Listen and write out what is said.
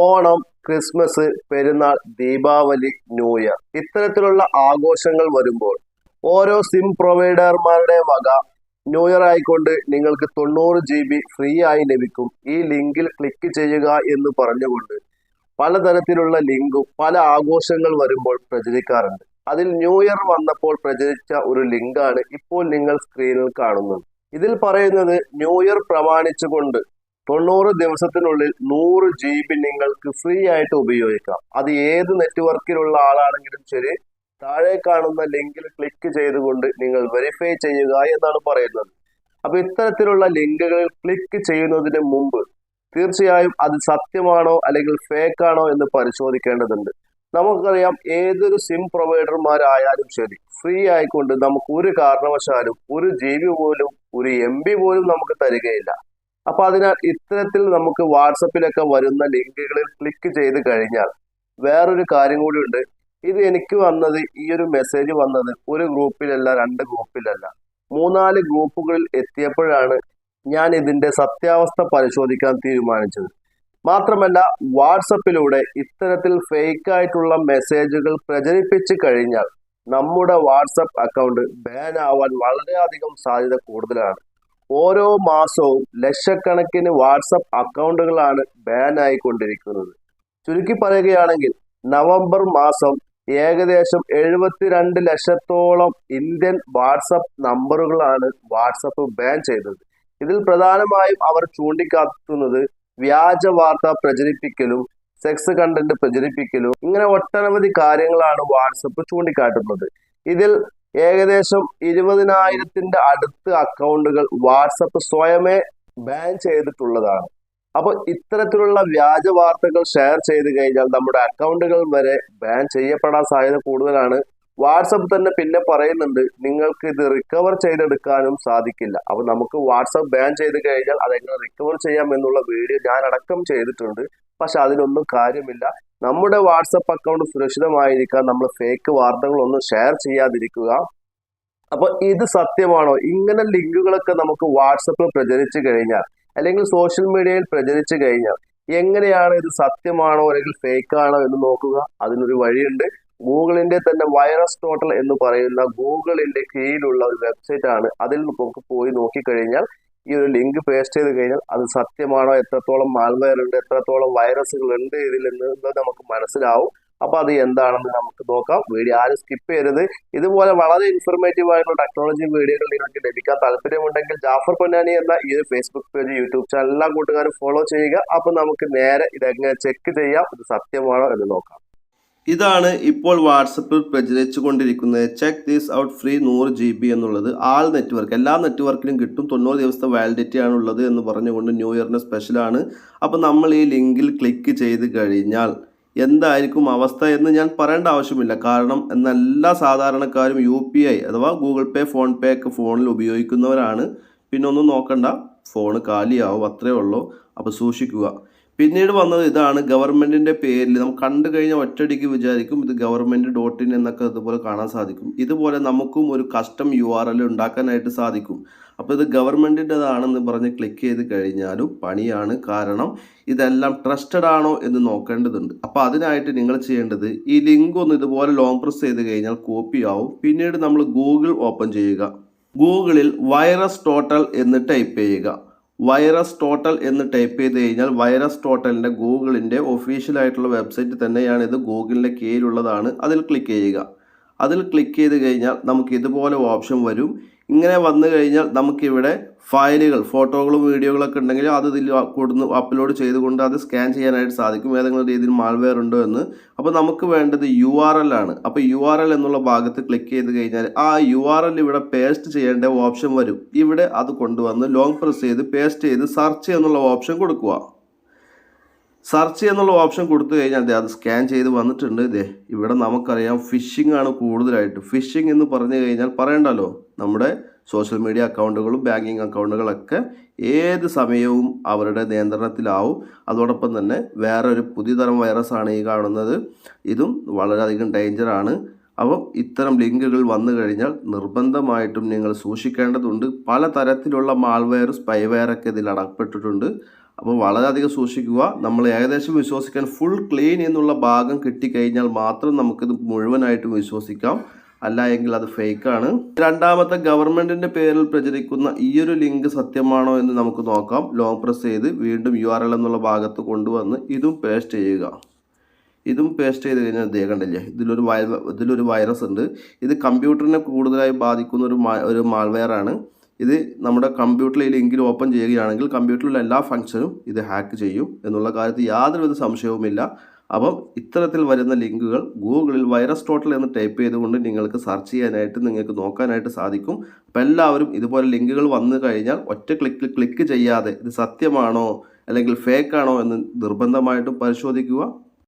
Onam Christmas പെരുന്നാൾ Deepavali new year ഇത്തരത്തിലുള്ള ആഘോഷങ്ങൾ വരുമ്പോൾ ഓരോ സിം പ്രൊവൈഡർമാരുടെ വക ന്യൂ ഇയർ ആയിക്കൊണ്ട് നിങ്ങൾക്ക് തൊണ്ണൂറ് ജി ബി ഫ്രീ ആയി ലഭിക്കും. ഈ ലിങ്കിൽ ക്ലിക്ക് ചെയ്യുക എന്ന് പറഞ്ഞുകൊണ്ട് പലതരത്തിലുള്ള ലിങ്കും പല ആഘോഷങ്ങൾ വരുമ്പോൾ പ്രചരിക്കാറുണ്ട്. അതിൽ ന്യൂ ഇയർ വന്നപ്പോൾ പ്രചരിച്ച ഒരു ലിങ്കാണ് ഇപ്പോൾ നിങ്ങൾ സ്ക്രീനിൽ കാണുന്നത്. ഇതിൽ പറയുന്നത് ന്യൂ ഇയർ പ്രമാണിച്ചുകൊണ്ട് തൊണ്ണൂറ് ദിവസത്തിനുള്ളിൽ നൂറ് ജി ബി നിങ്ങൾക്ക് ഫ്രീ ആയിട്ട് ഉപയോഗിക്കാം. അത് ഏത് നെറ്റ്വർക്കിലുള്ള ആളാണെങ്കിലും ശരി താഴെ കാണുന്ന ലിങ്കിൽ ക്ലിക്ക് ചെയ്തുകൊണ്ട് നിങ്ങൾ വെരിഫൈ ചെയ്യുക എന്നാണ് പറയുന്നത്. അപ്പൊ ഇത്തരത്തിലുള്ള ലിങ്കുകളിൽ ക്ലിക്ക് ചെയ്യുന്നതിന് മുമ്പ് തീർച്ചയായും അത് സത്യമാണോ അല്ലെങ്കിൽ ഫേക്ക് ആണോ എന്ന് പരിശോധിക്കേണ്ടതുണ്ട്. നമുക്കറിയാം ഏതൊരു സിം പ്രൊവൈഡർമാരായാലും ശരി ഫ്രീ ആയിക്കൊണ്ട് നമുക്ക് ഒരു കാരണവശാലും ഒരു ജി ബി പോലും ഒരു എം ബി പോലും നമുക്ക് തരികയില്ല. അപ്പൊ അതിനാൽ ഇത്തരത്തിൽ നമുക്ക് വാട്സപ്പിലൊക്കെ വരുന്ന ലിങ്കുകളിൽ ക്ലിക്ക് ചെയ്ത് കഴിഞ്ഞാൽ വേറൊരു കാര്യം കൂടി ഉണ്ട്. ഇത് എനിക്ക് വന്നത് ഈ ഒരു മെസ്സേജ് വന്നത് ഒരു ഗ്രൂപ്പിലല്ല രണ്ട് ഗ്രൂപ്പിലല്ല. മൂന്നാൽ ഗ്രൂപ്പുകളിൽ എത്തിയപ്പോഴാണ് ഞാൻ ഇതിന്റെ സത്യാവസ്ഥ പരിശോധിക്കാൻ തീരുമാനിച്ചത്. മാത്രമല്ല വാട്സപ്പിലൂടെ ഇത്തരത്തിൽ ഫേക്ക് ആയിട്ടുള്ള മെസ്സേജുകൾ പ്രചരിപ്പിച്ചു കഴിഞ്ഞാൽ നമ്മുടെ വാട്സപ്പ് അക്കൗണ്ട് ബാൻ ആവാൻ വളരെയധികം സാധ്യത കൂടുതലാണ്. ഓരോ മാസവും ലക്ഷക്കണക്കിന് വാട്സപ്പ് അക്കൗണ്ടുകളാണ് ബാൻ ആയിക്കൊണ്ടിരിക്കുന്നത്. ചുരുക്കി പറയുകയാണെങ്കിൽ നവംബർ മാസം ഏകദേശം എഴുപത്തിരണ്ട് ലക്ഷത്തോളം ഇന്ത്യൻ വാട്സപ്പ് നമ്പറുകളാണ് വാട്സപ്പ് ബാൻ ചെയ്തത്. ഇതിൽ പ്രധാനമായും അവർ ചൂണ്ടിക്കാട്ടുന്നത് വ്യാജ വാർത്ത പ്രചരിപ്പിക്കലും സെക്സ് കണ്ടന്റ് പ്രചരിപ്പിക്കലും ഇങ്ങനെ ഒട്ടനവധി കാര്യങ്ങളാണ് വാട്സപ്പ് ചൂണ്ടിക്കാട്ടുന്നത്. ഇതിൽ ഏകദേശം ഇരുപതിനായിരത്തിന്റെ അടുത്ത് അക്കൗണ്ടുകൾ വാട്സപ്പ് സ്വയമേ ബാൻ ചെയ്തിട്ടുള്ളതാണ്. അപ്പൊ ഇത്തരത്തിലുള്ള വ്യാജ വാർത്തകൾ ഷെയർ ചെയ്ത് കഴിഞ്ഞാൽ നമ്മുടെ അക്കൗണ്ടുകൾ വരെ ബാൻ ചെയ്യപ്പെടാൻ സാധ്യത കൂടുതലാണ്. വാട്സപ്പ് തന്നെ പിന്നെ പറയുന്നുണ്ട് നിങ്ങൾക്ക് ഇത് റിക്കവർ ചെയ്തെടുക്കാനും സാധിക്കില്ല. അപ്പൊ നമുക്ക് വാട്സപ്പ് ബാൻ ചെയ്ത് കഴിഞ്ഞാൽ അതെങ്ങനെ റിക്കവർ ചെയ്യാം എന്നുള്ള വീഡിയോ ഞാൻ അടക്കം ചെയ്തിട്ടുണ്ട്. പക്ഷെ അതിനൊന്നും കാര്യമില്ല. നമ്മുടെ വാട്സപ്പ് അക്കൗണ്ട് സുരക്ഷിതമായിരിക്കാൻ നമ്മൾ ഫേക്ക് വാർത്തകളൊന്നും ഷെയർ ചെയ്യാതിരിക്കുക. അപ്പൊ ഇത് സത്യമാണോ? ഇങ്ങനെ ലിങ്കുകളൊക്കെ നമുക്ക് വാട്സപ്പിൽ പ്രചരിച്ചു കഴിഞ്ഞാൽ അല്ലെങ്കിൽ സോഷ്യൽ മീഡിയയിൽ പ്രചരിച്ചു കഴിഞ്ഞാൽ എങ്ങനെയാണ് ഇത് സത്യമാണോ അല്ലെങ്കിൽ ഫേക്ക് ആണോ എന്ന് നോക്കുക. അതിനൊരു വഴിയുണ്ട്. ഗൂഗിളിന്റെ തന്നെ വൈറസ് ടോട്ടൽ എന്ന് പറയുന്ന ഗൂഗിളിന്റെ കീഴിലുള്ള ഒരു വെബ്സൈറ്റ് ആണ്. അതിൽ നമുക്ക് പോയി നോക്കിക്കഴിഞ്ഞാൽ ഈ ഒരു ലിങ്ക് പേസ്റ്റ് ചെയ്ത് കഴിഞ്ഞാൽ അത് സത്യമാണോ? എത്രത്തോളം മാൽവെയർ ഉണ്ട് എത്രത്തോളം വൈറസുകൾ ഉണ്ട് ഇതിൽ നിന്ന് നമുക്ക് മനസ്സിലാവും. അപ്പൊ അത് എന്താണെന്ന് നമുക്ക് നോക്കാം. വീഡിയോ ആരും സ്കിപ്പ് ചെയ്യരുത്. ഇതുപോലെ വളരെ ഇൻഫർമേറ്റീവ് ആയിട്ടുള്ള ടെക്നോളജി വീഡിയോകൾ നിങ്ങൾക്ക് ലഭിക്കാൻ താല്പര്യമുണ്ടെങ്കിൽ ജാഫർ പൊന്നാനി എന്ന ഈ ഫേസ്ബുക്ക് പേജ് യൂട്യൂബ് ചാനൽ എല്ലാ കൂട്ടുകാരും ഫോളോ ചെയ്യുക. അപ്പൊ നമുക്ക് നേരെ ഇതെങ്ങനെ ചെക്ക് ചെയ്യാം? ഇത് സത്യമാണോ എന്ന് നോക്കാം. ഇതാണ് ഇപ്പോൾ വാട്സപ്പിൽ പ്രചരിച്ചു കൊണ്ടിരിക്കുന്നത് ചെക്ക് ദീസ് ഔട്ട് ഫ്രീ നൂറ് ജി ബി എന്നുള്ളത്. ആൾ നെറ്റ്വർക്ക് എല്ലാ നെറ്റ്വർക്കിലും കിട്ടും. തൊണ്ണൂറ് ദിവസത്തെ വാലിഡിറ്റി ആണ് എന്ന് പറഞ്ഞുകൊണ്ട് ന്യൂ ഇയറിന്റെ സ്പെഷ്യലാണ് അപ്പോൾ നമ്മൾ ഈ ലിങ്കിൽ ക്ലിക്ക് ചെയ്ത് കഴിഞ്ഞാൽ എന്തായിരിക്കും അവസ്ഥ എന്ന് ഞാൻ പറയേണ്ട ആവശ്യമില്ല. കാരണം എന്നെല്ലാ സാധാരണക്കാരും യു പി ഐ അഥവാ ഗൂഗിൾ പേ ഫോൺ പേ ഒക്കെ ഫോണിൽ ഉപയോഗിക്കുന്നവരാണ്. പിന്നെ ഒന്നും നോക്കണ്ട. ഫോൺ കാലിയാവും അത്രേ ഉള്ളൂ. അപ്പോൾ സൂക്ഷിക്കുക. പിന്നീട് വന്നത് ഇതാണ് ഗവൺമെന്റിന്റെ പേരിൽ. നമുക്ക് കണ്ടു കഴിഞ്ഞാൽ ഒറ്റയടിക്ക് വിചാരിക്കും ഇത് ഗവൺമെന്റ് ഡോട്ട് ഇൻ എന്നൊക്കെ ഇതുപോലെ കാണാൻ സാധിക്കും. ഇതുപോലെ നമുക്കും ഒരു കസ്റ്റം യു ആർ എൽ ഉണ്ടാക്കാനായിട്ട് സാധിക്കും. അപ്പോൾ ഇത് ഗവൺമെന്റിന്റെതാണെന്ന് പറഞ്ഞ് ക്ലിക്ക് ചെയ്ത് കഴിഞ്ഞാലും പണിയാണ്. കാരണം ഇതെല്ലാം ട്രസ്റ്റഡ് ആണോ എന്ന് നോക്കേണ്ടതുണ്ട്. അപ്പോൾ അതിനായിട്ട് നിങ്ങൾ ചെയ്യേണ്ടത് ഈ ലിങ്ക് ഒന്ന് ഇതുപോലെ ലോങ് പ്രസ് ചെയ്ത് കഴിഞ്ഞാൽ കോപ്പി ആവും. പിന്നീട് നമ്മൾ ഗൂഗിൾ ഓപ്പൺ ചെയ്യുക. ഗൂഗിളിൽ വൈറസ് ടോട്ടൽ എന്ന് ടൈപ്പ് ചെയ്യുക. വൈറസ് ടോട്ടൽ എന്ന് ടൈപ്പ് ചെയ്ത് കഴിഞ്ഞാൽ വൈറസ് ടോട്ടലിന്റെ ഗൂഗിളിന്റെ ഒഫീഷ്യലായിട്ടുള്ള വെബ്സൈറ്റ് തന്നെയാണ് ഇത്. ഗൂഗിളിന്റെ കീഴിലുള്ളതാണ്. അതിൽ ക്ലിക്ക് ചെയ്യുക. അതിൽ ക്ലിക്ക് ചെയ്ത് കഴിഞ്ഞാൽ നമുക്ക് ഇതുപോലെ ഓപ്ഷൻ വരും. ഇങ്ങനെ വന്നു കഴിഞ്ഞാൽ നമുക്കിവിടെ ഫയലുകൾ ഫോട്ടോകളും വീഡിയോകളൊക്കെ ഉണ്ടെങ്കിൽ അത് ഇതിൽ കൊടുന്ന് അപ്ലോഡ് ചെയ്തുകൊണ്ട് അത് സ്കാൻ ചെയ്യാനായിട്ട് സാധിക്കും. ഏതെങ്കിലും രീതിയിൽ മാൾവെയർ ഉണ്ടോ എന്ന്. അപ്പോൾ നമുക്ക് വേണ്ടത് യു ആർ എൽ ആണ്. അപ്പോൾ യു ആർ എൽ എന്നുള്ള ഭാഗത്ത് ക്ലിക്ക് ചെയ്ത് കഴിഞ്ഞാൽ ആ യു ആർ എൽ ഇവിടെ പേസ്റ്റ് ചെയ്യേണ്ട ഓപ്ഷൻ വരും. ഇവിടെ അത് കൊണ്ടുവന്ന് ലോങ് പ്രസ് ചെയ്ത് പേസ്റ്റ് ചെയ്ത് സെർച്ച് എന്നുള്ള ഓപ്ഷൻ കൊടുക്കുക. സെർച്ച് എന്നുള്ള ഓപ്ഷൻ കൊടുത്തു കഴിഞ്ഞാൽ അത് സ്കാൻ ചെയ്ത് വന്നിട്ടുണ്ട്. ഇതേ ഇവിടെ നമുക്കറിയാം ഫിഷിംഗ് ആണ് കൂടുതലായിട്ട്. ഫിഷിംഗ് എന്ന് പറഞ്ഞു കഴിഞ്ഞാൽ പറയണ്ടല്ലോ. നമ്മുടെ സോഷ്യൽ മീഡിയ അക്കൗണ്ടുകളും ബാങ്കിങ് അക്കൗണ്ടുകളൊക്കെ ഏത് സമയവും അവരുടെ നിയന്ത്രണത്തിലാവും. അതോടൊപ്പം തന്നെ വേറെ ഒരു പുതിയതരം വൈറസാണ് ഈ കാണുന്നത്. ഇതും വളരെയധികം ഡേഞ്ചറാണ് അപ്പം ഇത്തരം ലിങ്കുകൾ വന്നു കഴിഞ്ഞാൽ നിർബന്ധമായിട്ടും നിങ്ങൾ സൂക്ഷിക്കേണ്ടതുണ്ട്. പല തരത്തിലുള്ള മാൾവെയർ സ്പൈവെയർ ഒക്കെ ഇതിൽ അടക്കപ്പെട്ടിട്ടുണ്ട്. അപ്പോൾ വളരെയധികം സൂക്ഷിക്കുക. നമ്മൾ ഏകദേശം വിശ്വസിക്കാൻ ഫുൾ ക്ലീൻ എന്നുള്ള ഭാഗം കിട്ടിക്കഴിഞ്ഞാൽ മാത്രം നമുക്കിത് മുഴുവനായിട്ടും വിശ്വസിക്കാം. അല്ല എങ്കിൽ അത് ഫേക്കാണ് രണ്ടാമത്തെ ഗവൺമെന്റിന്റെ പേരിൽ പ്രചരിക്കുന്ന ഈ ഒരു ലിങ്ക് സത്യമാണോ എന്ന് നമുക്ക് നോക്കാം. ലോങ് പ്രസ് ചെയ്ത് വീണ്ടും യു ആർ എൽ എന്നുള്ള ഭാഗത്ത് കൊണ്ടുവന്ന് ഇതും പേസ്റ്റ് ചെയ്യുക. ഇതും പേസ്റ്റ് ചെയ്ത് കഴിഞ്ഞാൽ ദേഹണ്ടല്ലേ ഇതിലൊരു വൈ ഇതിലൊരു വൈറസ് ഉണ്ട്. ഇത് കമ്പ്യൂട്ടറിനെ കൂടുതലായി ബാധിക്കുന്ന ഒരു മാ ഒരു മാൾവെയർ ആണ്. ഇത് നമ്മുടെ കമ്പ്യൂട്ടറിൽ ലിങ്കിൽ ഓപ്പൺ ചെയ്യുകയാണെങ്കിൽ കമ്പ്യൂട്ടറിലുള്ള എല്ലാ ഫംഗ്ഷനും ഇത് ഹാക്ക് ചെയ്യും എന്നുള്ള കാര്യത്തിൽ യാതൊരുവിധ സംശയവുമില്ല. അപ്പം ഇത്തരത്തിൽ വരുന്ന ലിങ്കുകൾ ഗൂഗിളിൽ വൈറസ് ടോട്ടൽ എന്ന് ടൈപ്പ് ചെയ്തുകൊണ്ട് നിങ്ങൾക്ക് സെർച്ച് ചെയ്യാനായിട്ട് നിങ്ങൾക്ക് നോക്കാനായിട്ട് സാധിക്കും. അപ്പം എല്ലാവരും ഇതുപോലെ ലിങ്കുകൾ വന്നു കഴിഞ്ഞാൽ ഒറ്റ ക്ലിക്കിൽ ക്ലിക്ക് ചെയ്യാതെ ഇത് സത്യമാണോ അല്ലെങ്കിൽ ഫേക്കാണോ എന്ന് നിർബന്ധമായിട്ടും പരിശോധിക്കുക.